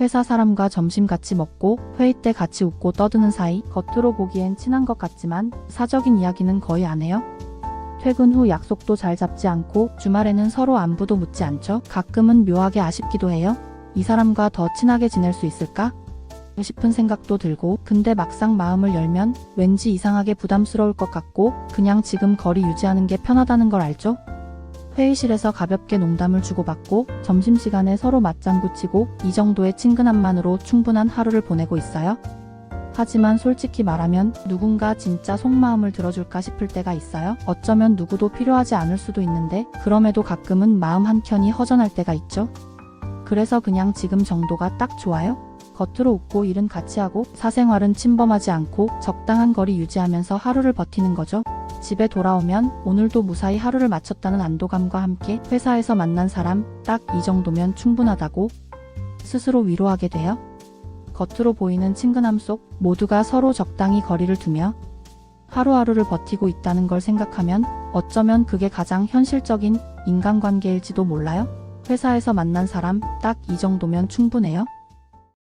회사 사람과 점심 같이 먹고 회의 때 같이 웃고 떠드는 사이 겉으로 보기엔 친한 것 같지만 사적인 이야기는 거의 안 해요. 퇴근 후 약속도 잘 잡지 않고 주말에는 서로 안부도 묻지 않죠. 가끔은 묘하게 아쉽기도 해요. 이 사람과 더 친하게 지낼 수 있을까? 싶은 생각도 들고 근데 막상 마음을 열면 왠지 이상하게 부담스러울 것 같고 그냥 지금 거리 유지하는 게 편하다는 걸 알죠? 회의실에서 가볍게 농담을 주고받고 점심시간에 서로 맞장구 치고 이 정도의 친근함만으로 충분한 하루를 보내고 있어요. 하지만 솔직히 말하면 누군가 진짜 속마음을 들어줄까 싶을 때가 있어요. 어쩌면 누구도 필요하지 않을 수도 있는데 그럼에도 가끔은 마음 한켠이 허전할 때가 있죠. 그래서 그냥 지금 정도가 딱 좋아요. 겉으로 웃고 일은 같이 하고 사생활은 침범하지 않고 적당한 거리 유지하면서 하루를 버티는 거죠. 집에 돌아오면 오늘도 무사히 하루를 마쳤다는 안도감과 함께 회사에서 만난 사람 딱 이 정도면 충분하다고 스스로 위로하게 돼요. 겉으로 보이는 친근함 속 모두가 서로 적당히 거리를 두며 하루하루를 버티고 있다는 걸 생각하면 어쩌면 그게 가장 현실적인 인간관계일지도 몰라요. 회사에서 만난 사람 딱 이 정도면 충분해요.